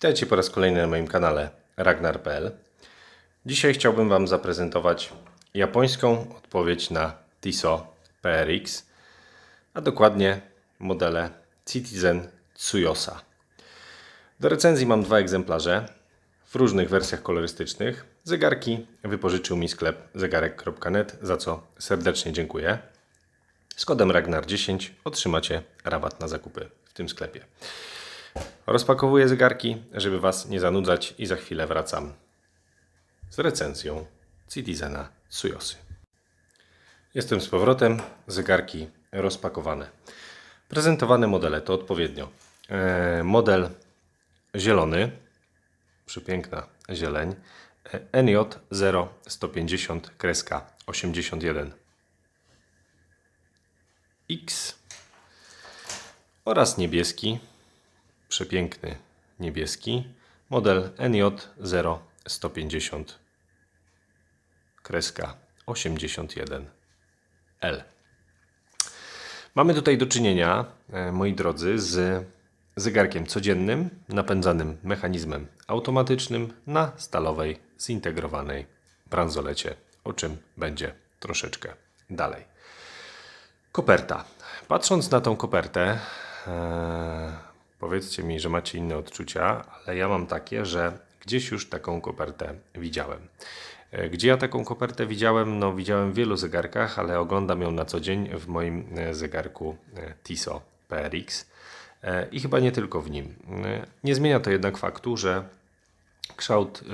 Witajcie po raz kolejny na moim kanale Ragnar.pl. Dzisiaj chciałbym Wam zaprezentować japońską odpowiedź na Tissot PRX, a dokładnie modele Citizen Tsuyosa. Do recenzji mam dwa egzemplarze w różnych wersjach kolorystycznych. Zegarki wypożyczył mi sklep zegarek.net, za co serdecznie dziękuję. Z kodem Ragnar10 otrzymacie rabat na zakupy w tym sklepie. Rozpakowuję zegarki, żeby Was nie zanudzać i za chwilę wracam z recenzją Citizena Tsuyosy. Jestem z powrotem, zegarki rozpakowane. Prezentowane modele to odpowiednio e, model zielony, przepiękna zieleń, e, NJ 0150 kreska 81 X oraz niebieski, przepiękny niebieski, model NJ 0150 kreska 81L. Mamy tutaj do czynienia, e, moi drodzy, z zegarkiem codziennym napędzanym mechanizmem automatycznym na stalowej zintegrowanej bransolecie, o czym będzie troszeczkę dalej. Koperta. Patrząc na tą kopertę, e, powiedzcie mi, że macie inne odczucia, ale ja mam takie, że gdzieś już taką kopertę widziałem. E, Gdzie ja taką kopertę widziałem? No, widziałem w wielu zegarkach, ale oglądam ją na co dzień w moim e, zegarku e, Tissot PRX i chyba nie tylko w nim. Nie zmienia to jednak faktu, że kształt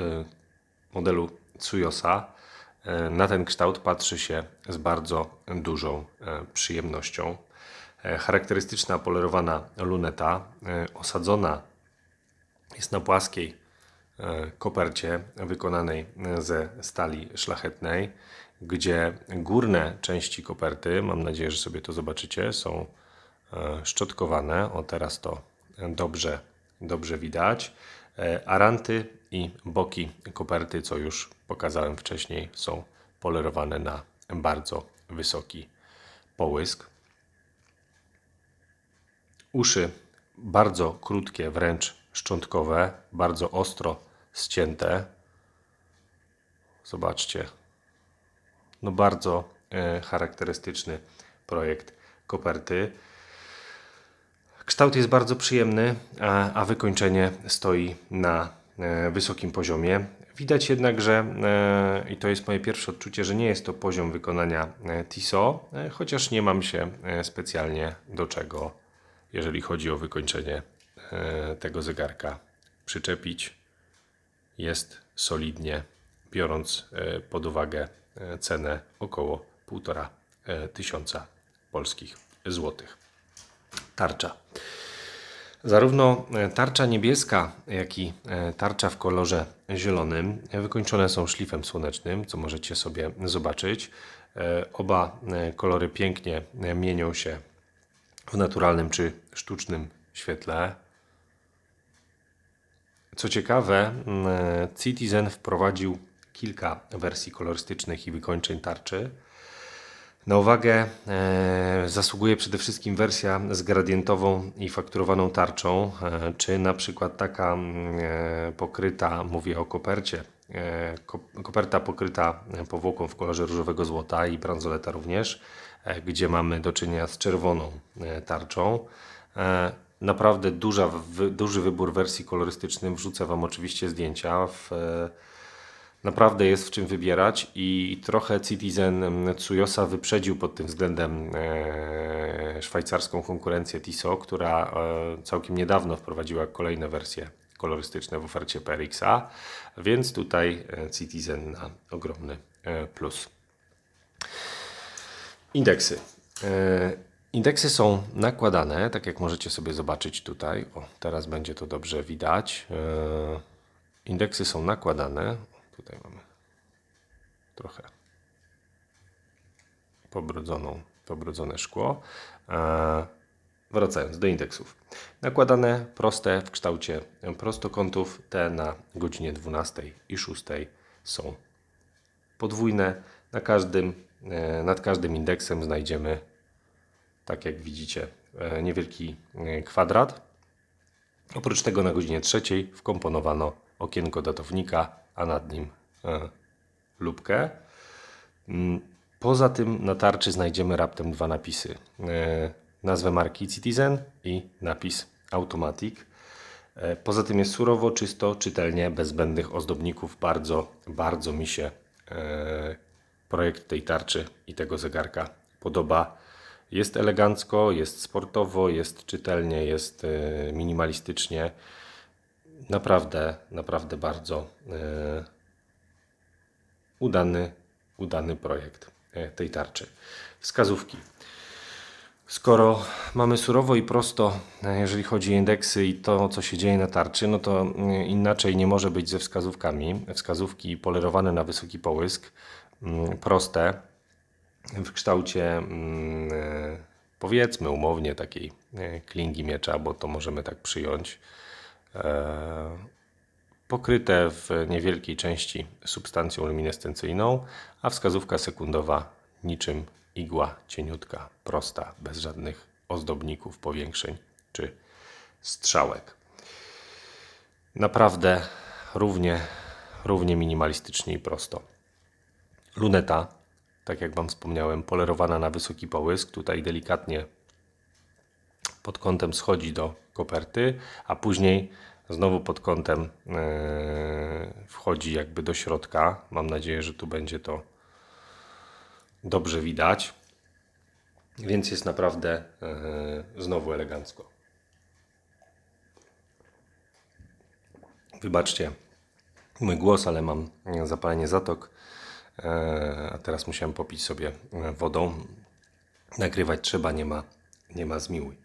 modelu Tsuyosa na ten kształt patrzy się z bardzo dużą przyjemnością. E, Charakterystyczna polerowana luneta e, osadzona jest na płaskiej e, kopercie wykonanej ze stali szlachetnej, gdzie górne części koperty, mam nadzieję, że sobie to zobaczycie, są szczotkowane. O teraz to dobrze, dobrze widać. Aranty i boki koperty, co już pokazałem wcześniej, są polerowane na bardzo wysoki połysk. Uszy bardzo krótkie, wręcz szczątkowe, bardzo ostro ścięte. Zobaczcie. No bardzo e, charakterystyczny projekt koperty. Kształt jest bardzo przyjemny, a, a wykończenie stoi na e, wysokim poziomie. Widać jednak, że e, i to jest moje pierwsze odczucie, że nie jest to poziom wykonania e, Tissot, e, chociaż nie mam się e, specjalnie do czego, jeżeli chodzi o wykończenie e, tego zegarka, przyczepić. Jest solidnie, biorąc e, pod uwagę e, cenę około 1,5 e, tysiąca polskich złotych. Tarcza. Zarówno tarcza niebieska, jak i tarcza w kolorze zielonym wykończone są szlifem słonecznym, co możecie sobie zobaczyć. Oba kolory pięknie mienią się w naturalnym czy sztucznym świetle. Co ciekawe, mm, Citizen wprowadził kilka wersji kolorystycznych i wykończeń tarczy. Na uwagę e, zasługuje przede wszystkim wersja z gradientową i fakturowaną tarczą, e, czy na przykład taka mm, e, pokryta, mówię o kopercie, ko, koperta pokryta powłoką w kolorze różowego złota i bransoleta również, e, gdzie mamy do czynienia z czerwoną e, tarczą. E, naprawdę duża, duży wybór wersji kolorystycznych. Wrzucę Wam oczywiście zdjęcia. W, e, Naprawdę jest w czym wybierać i trochę Citizen Tsuyosa wyprzedził pod tym względem e, szwajcarską konkurencję Tissot, która e, całkiem niedawno wprowadziła kolejne wersje kolorystyczne w ofercie PRX-a, więc tutaj e, Citizen na ogromny e, plus. Indeksy. E, Indeksy są nakładane, tak jak możecie sobie zobaczyć tutaj. O, teraz będzie to dobrze widać. Indeksy są nakładane. Tutaj mamy trochę pobrudzoną, pobrudzone szkło. Wracając do indeksów. Nakładane proste w kształcie prostokątów. Te na godzinie 12 i 6 są podwójne. Na każdym, e, nad każdym indeksem znajdziemy, tak jak widzicie, e, niewielki e, kwadrat. Oprócz tego na godzinie trzeciej wkomponowano okienko datownika, a nad nim lubkę. Mm, Poza tym na tarczy znajdziemy raptem dwa napisy. Nazwę marki Citizen i napis Automatic. E, Poza tym jest surowo, czysto, czytelnie, bez zbędnych ozdobników. Bardzo, bardzo mi się e, projekt tej tarczy i tego zegarka podoba. Jest elegancko, jest sportowo, jest czytelnie, jest e, minimalistycznie. Naprawdę, naprawdę bardzo udany, udany projekt tej tarczy. Wskazówki. Skoro mamy surowo i prosto, e, jeżeli chodzi o indeksy i to, co się dzieje na tarczy, no to mm, inaczej nie może być ze wskazówkami. Wskazówki polerowane na wysoki połysk, mm, proste, w kształcie mm, e, powiedzmy umownie takiej e, klingi miecza, bo to możemy tak przyjąć. E, Pokryte w niewielkiej części substancją luminescencyjną, a wskazówka sekundowa niczym igła cieniutka, prosta, bez żadnych ozdobników, powiększeń czy strzałek. Naprawdę równie, równie minimalistycznie i prosto. Luneta, tak jak Wam wspomniałem, polerowana na wysoki połysk, tutaj delikatnie pod kątem schodzi do koperty, a później znowu pod kątem e, wchodzi jakby do środka. Mam nadzieję, że tu będzie to dobrze widać. Więc jest naprawdę e, znowu elegancko. Wybaczcie mój głos, ale mam zapalenie zatok. E, a teraz musiałem popić sobie e, wodą. Nagrywać trzeba, nie ma, nie ma zmiłuj.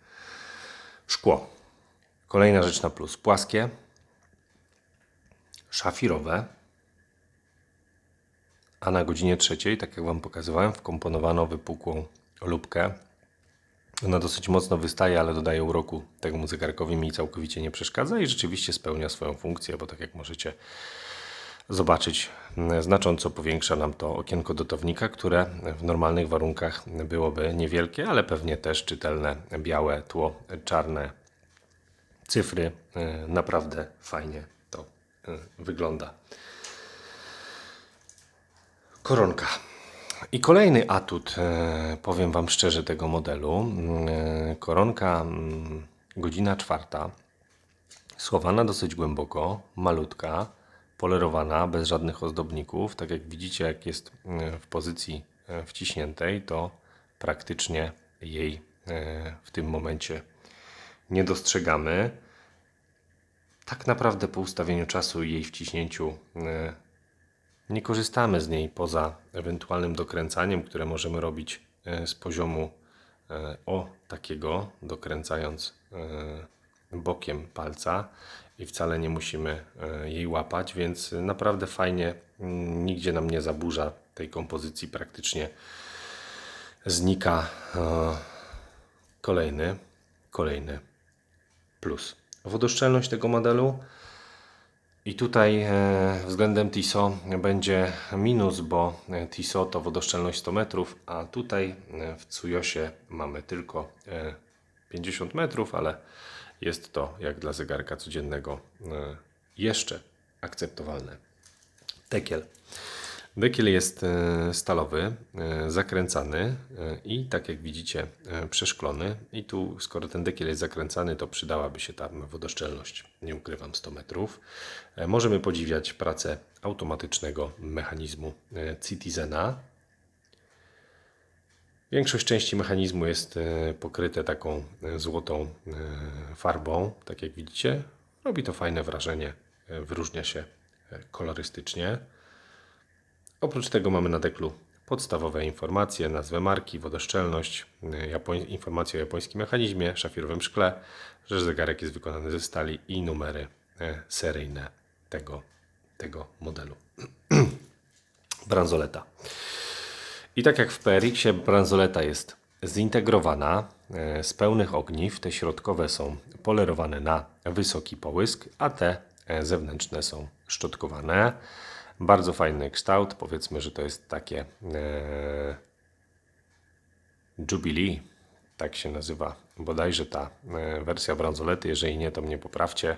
Szkło. Kolejna rzecz na plus. Płaskie, szafirowe, a na godzinie trzeciej, tak jak Wam pokazywałem, wkomponowano wypukłą lubkę. Ona dosyć mocno wystaje, ale dodaje uroku temu zegarkowi mi całkowicie nie przeszkadza i rzeczywiście spełnia swoją funkcję, bo tak jak możecie zobaczyć, m, znacząco powiększa nam to okienko dotownika, które w normalnych warunkach byłoby niewielkie, ale pewnie też czytelne, białe tło, czarne cyfry. E, Naprawdę fajnie to e, wygląda. Koronka. I kolejny atut, e, powiem Wam szczerze, tego modelu. E, Koronka, mm, godzina czwarta, schowana dosyć głęboko, malutka, polerowana, bez żadnych ozdobników. Tak jak widzicie, jak jest e, w pozycji wciśniętej, to praktycznie jej w tym momencie nie dostrzegamy. Tak naprawdę po ustawieniu czasu i jej wciśnięciu nie korzystamy z niej poza ewentualnym dokręcaniem, które możemy robić e, z poziomu e, o takiego, dokręcając e, bokiem palca i wcale nie musimy jej łapać, więc naprawdę fajnie, mm, nigdzie nam nie zaburza tej kompozycji, praktycznie znika kolejny, kolejny plus. Wodoszczelność tego modelu i tutaj e, względem TISO będzie minus, bo e, TISO to wodoszczelność 100 metrów, a tutaj e, w Tsuyosie mamy tylko e, 50 metrów, ale jest to jak dla zegarka codziennego e, jeszcze akceptowalne. Dekiel. Dekiel jest e, stalowy, e, zakręcany e, i tak jak widzicie przeszklony. I tu skoro ten dekiel jest zakręcany, to przydałaby się tam wodoszczelność, nie ukrywam, 100 metrów. Możemy podziwiać pracę automatycznego mechanizmu Citizena. Większość części mechanizmu jest pokryte taką złotą farbą, tak jak widzicie. Robi to fajne wrażenie, wyróżnia się kolorystycznie. Oprócz tego mamy na deklu podstawowe informacje, nazwę marki, wodoszczelność, y, japoń, informacje o japońskim mechanizmie, szafirowym szkle, że zegarek jest wykonany ze stali i numery e, seryjne tego, tego modelu. Bransoleta. I tak jak w PRX-ie, bransoleta jest zintegrowana e, z pełnych ogniw. Te środkowe są polerowane na wysoki połysk, a te e, zewnętrzne są szczotkowane. Bardzo fajny kształt. Powiedzmy, że to jest takie e, Jubilee Tak się nazywa bodajże ta e, wersja bransolety. Jeżeli nie, to mnie poprawcie.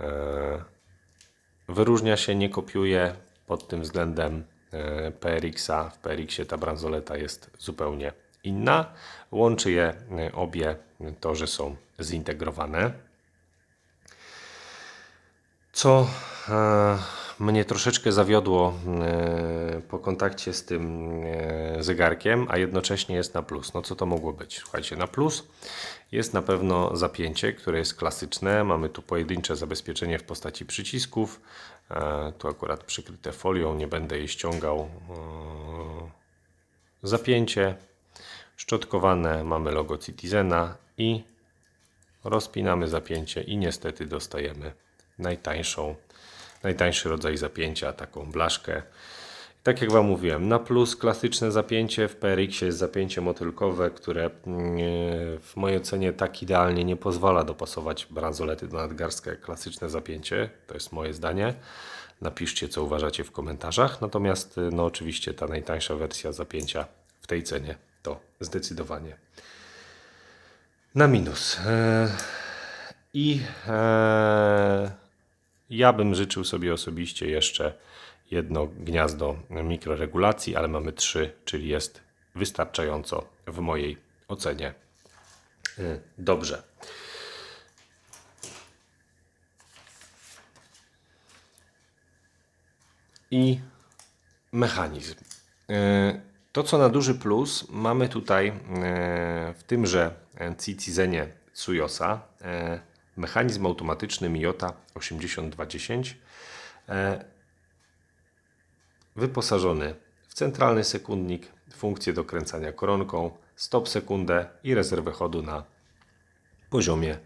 E, Wyróżnia się, nie kopiuje pod tym względem e, PRX-a. W PRX-ie ta bransoleta jest zupełnie inna. Łączy je e, obie to, że są zintegrowane. Co mnie troszeczkę zawiodło e, po kontakcie z tym e, zegarkiem, a jednocześnie jest na plus. No co to mogło być? Słuchajcie, na plus jest na pewno zapięcie, które jest klasyczne. Mamy tu pojedyncze zabezpieczenie w postaci przycisków. E, tu akurat przykryte folią, nie będę jej ściągał. Zapięcie szczotkowane, mamy logo Citizena i rozpinamy zapięcie i niestety dostajemy najtańszą, najtańszy rodzaj zapięcia, taką blaszkę. Tak jak Wam mówiłem, na plus klasyczne zapięcie, w PRX jest zapięcie motylkowe, które mm, w mojej ocenie tak idealnie nie pozwala dopasować bransolety do nadgarstka jak klasyczne zapięcie. To jest moje zdanie. Napiszcie, co uważacie w komentarzach. Natomiast, no oczywiście, ta najtańsza wersja zapięcia w tej cenie to zdecydowanie na minus. Eee, I e, ja bym życzył sobie osobiście jeszcze jedno gniazdo mikroregulacji, ale mamy trzy, czyli jest wystarczająco w mojej ocenie. E, Dobrze. I mechanizm. E, To, co na duży plus, mamy tutaj e, w tymże Citizenie Tsuyosa mechanizm automatyczny Miyota 8210 e, wyposażony w centralny sekundnik, funkcję dokręcania koronką, stop sekundę i rezerwę chodu na poziomie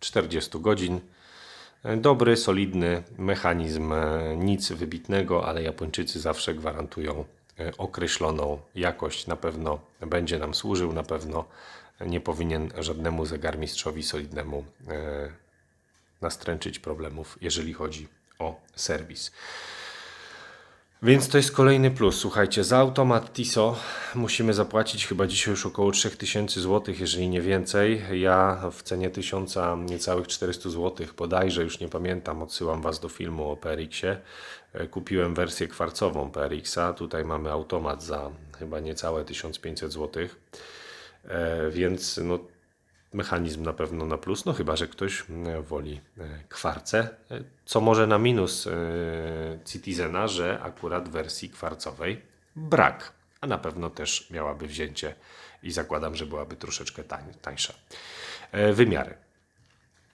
40 godzin. E, Dobry, solidny mechanizm, e, nic wybitnego, ale Japończycy zawsze gwarantują określoną jakość. Na pewno będzie nam służył, na pewno nie powinien żadnemu zegarmistrzowi solidnemu e, nastręczyć problemów, jeżeli chodzi o serwis. Więc to jest kolejny plus. Słuchajcie, za automat TISO musimy zapłacić chyba dzisiaj już około 3000 zł, jeżeli nie więcej. Ja w cenie 1000 niecałych 400 zł, bodajże już nie pamiętam, odsyłam Was do filmu o PRX-ie. E, Kupiłem wersję kwarcową PRX-a. Tutaj mamy automat za chyba niecałe 1500 zł. E, Więc no, mechanizm na pewno na plus, no chyba, że ktoś e, woli e, kwarce, co może na minus e, Citizena, że akurat wersji kwarcowej brak, a na pewno też miałaby wzięcie i zakładam, że byłaby troszeczkę tań, tańsza. Wymiary.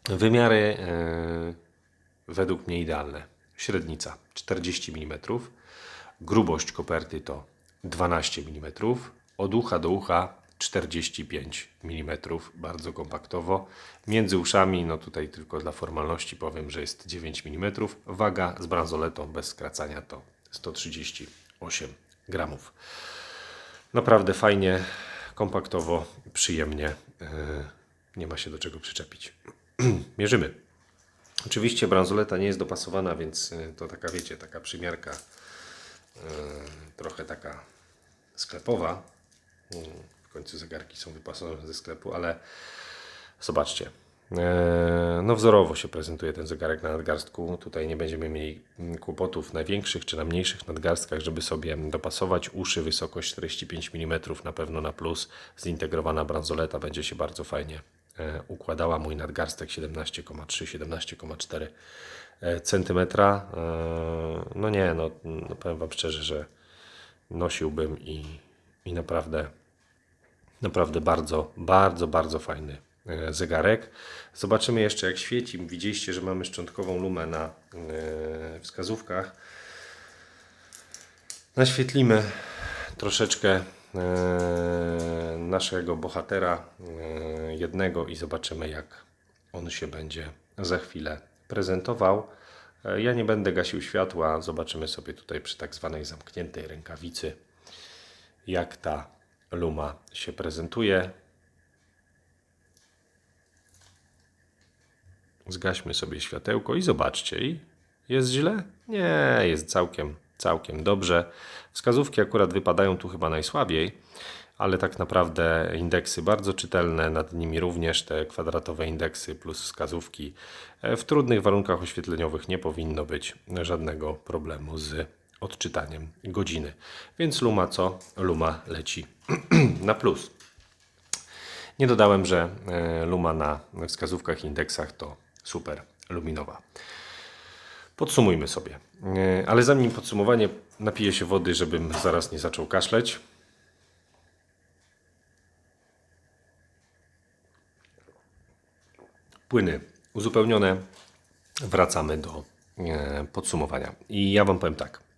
Wymiary według mnie idealne. Średnica 40 mm, grubość koperty to 12 mm, od ucha do ucha 45 mm, bardzo kompaktowo. Między uszami, no tutaj tylko dla formalności powiem, że jest 9 mm. Waga z bransoletą bez skracania to 138 gramów. Naprawdę fajnie, kompaktowo, przyjemnie. Yy, Nie ma się do czego przyczepić. Mierzymy. Oczywiście bransoleta nie jest dopasowana, więc y, to taka, wiecie, taka przymiarka y, trochę taka sklepowa. W końcu zegarki są wypasowane ze sklepu, ale zobaczcie. E, No wzorowo się prezentuje ten zegarek na nadgarstku. Tutaj nie będziemy mieli kłopotów na większych czy na mniejszych nadgarstkach, żeby sobie dopasować uszy. Wysokość 45 mm na pewno na plus. Zintegrowana bransoleta będzie się bardzo fajnie e, układała. Mój nadgarstek 17,3, 17,4 e, centymetra. E, No nie, no, no powiem Wam szczerze, że nosiłbym i, i naprawdę Naprawdę bardzo, bardzo, bardzo fajny e, zegarek. Zobaczymy jeszcze jak świeci. Widzieliście, że mamy szczątkową lumę na e, wskazówkach. Naświetlimy troszeczkę e, naszego bohatera jednego i zobaczymy jak on się będzie za chwilę prezentował. Ja nie będę gasił światła. Zobaczymy sobie tutaj przy tak zwanej zamkniętej rękawicy jak ta luma się prezentuje. Zgaśmy sobie światełko i zobaczcie. Jest źle? Nie, jest całkiem, całkiem dobrze. Wskazówki akurat wypadają tu chyba najsłabiej, ale tak naprawdę indeksy bardzo czytelne, nad nimi również te kwadratowe indeksy plus wskazówki. E, W trudnych warunkach oświetleniowych nie powinno być żadnego problemu z odczytaniem godziny. Więc Luma co? Luma leci na plus. Nie dodałem, że e, Luma na wskazówkach indeksach to super luminowa. Podsumujmy sobie. E, Ale zanim podsumowanie, napiję się wody, żebym zaraz nie zaczął kaszleć. Płyny uzupełnione. Wracamy do e, podsumowania. I ja Wam powiem tak.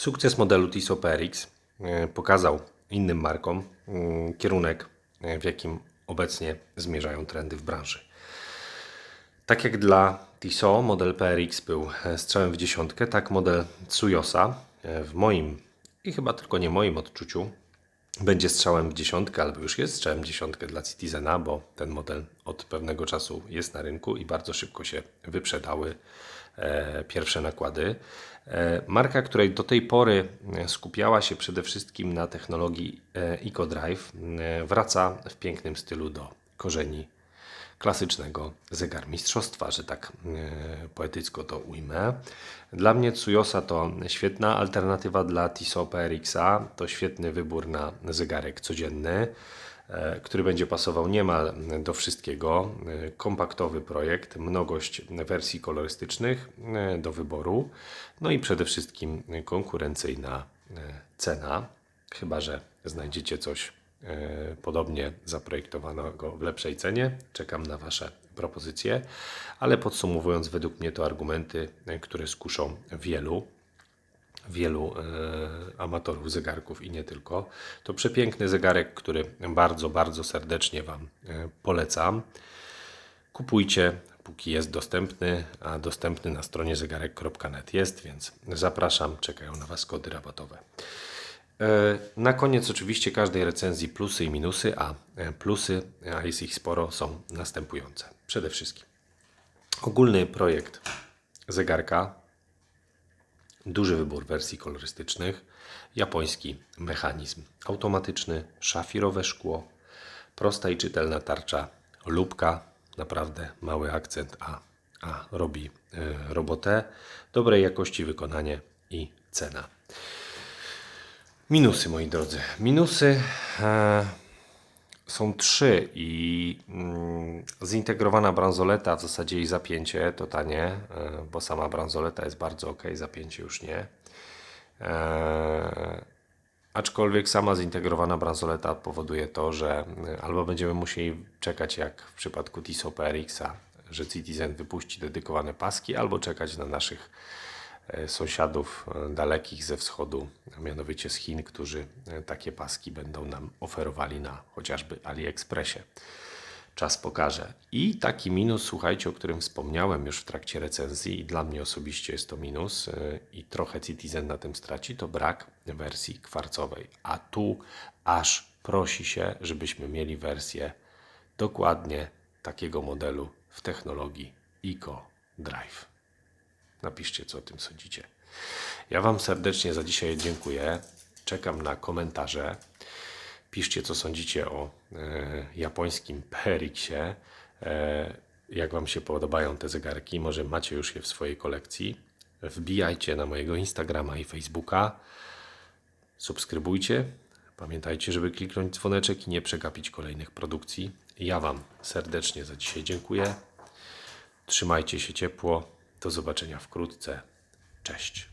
Sukces modelu Tiso PRX e, pokazał innym markom mm, kierunek, e, w jakim obecnie zmierzają trendy w branży. Tak jak dla Tissot model PRX był e, strzałem w dziesiątkę, tak model Tsuyosa e, w moim i chyba tylko nie moim odczuciu będzie strzałem w dziesiątkę, albo już jest strzałem w dziesiątkę dla Citizena, bo ten model od pewnego czasu jest na rynku i bardzo szybko się wyprzedały e, pierwsze nakłady. E, marka, której do tej pory e, skupiała się przede wszystkim na technologii e, EcoDrive, e, wraca w pięknym stylu do korzeni klasycznego zegarmistrzostwa, że tak e, poetycko to ujmę. Dla mnie Tsuyosa to świetna alternatywa dla Tissot PRX-a. To świetny wybór na zegarek codzienny, e, który będzie pasował niemal do wszystkiego. E, Kompaktowy projekt, mnogość wersji kolorystycznych e, do wyboru, no i przede wszystkim konkurencyjna e, cena, chyba że znajdziecie coś e, podobnie zaprojektowanego w lepszej cenie. Czekam na Wasze propozycje, ale podsumowując, według mnie to argumenty, e, które skuszą wielu, wielu e, amatorów zegarków i nie tylko. To przepiękny zegarek, który bardzo, bardzo serdecznie Wam e, polecam. Kupujcie, póki jest dostępny, a dostępny na stronie zegarek.net jest, więc zapraszam, czekają na Was kody rabatowe. E, Na koniec oczywiście każdej recenzji plusy i minusy, a plusy, a jest ich sporo, są następujące. Przede wszystkim ogólny projekt zegarka, duży wybór wersji kolorystycznych, japoński mechanizm automatyczny, szafirowe szkło, prosta i czytelna tarcza, lubka, naprawdę mały akcent, a, a robi e, robotę, dobrej jakości wykonanie i cena. Minusy, moi drodzy. Minusy e, są trzy i mm, zintegrowana bransoleta, w zasadzie jej zapięcie to tanie, e, bo sama bransoleta jest bardzo ok, zapięcie już nie. E, aczkolwiek sama zintegrowana bransoleta powoduje to, że e, albo będziemy musieli czekać jak w przypadku Tissot PRX-a, że Citizen wypuści dedykowane paski, albo czekać na naszych sąsiadów e, dalekich ze wschodu, a mianowicie z Chin, którzy e, takie paski będą nam oferowali na chociażby AliExpressie. Czas pokaże. I taki minus, słuchajcie, o którym wspomniałem już w trakcie recenzji, i dla mnie osobiście jest to minus, e, i trochę Citizen na tym straci, to brak wersji kwarcowej. A tu aż prosi się, żebyśmy mieli wersję dokładnie takiego modelu w technologii Eco Drive. Napiszcie, co o tym sądzicie. Ja Wam serdecznie za dzisiaj dziękuję. Czekam na komentarze. Piszcie, co sądzicie o e, japońskim PRX-ie. E, jak Wam się podobają te zegarki? Może macie już je w swojej kolekcji. Wbijajcie na mojego Instagrama i Facebooka. Subskrybujcie. Pamiętajcie, żeby kliknąć dzwoneczek i nie przegapić kolejnych produkcji. Ja Wam serdecznie za dzisiaj dziękuję. Trzymajcie się ciepło. Do zobaczenia wkrótce. Cześć.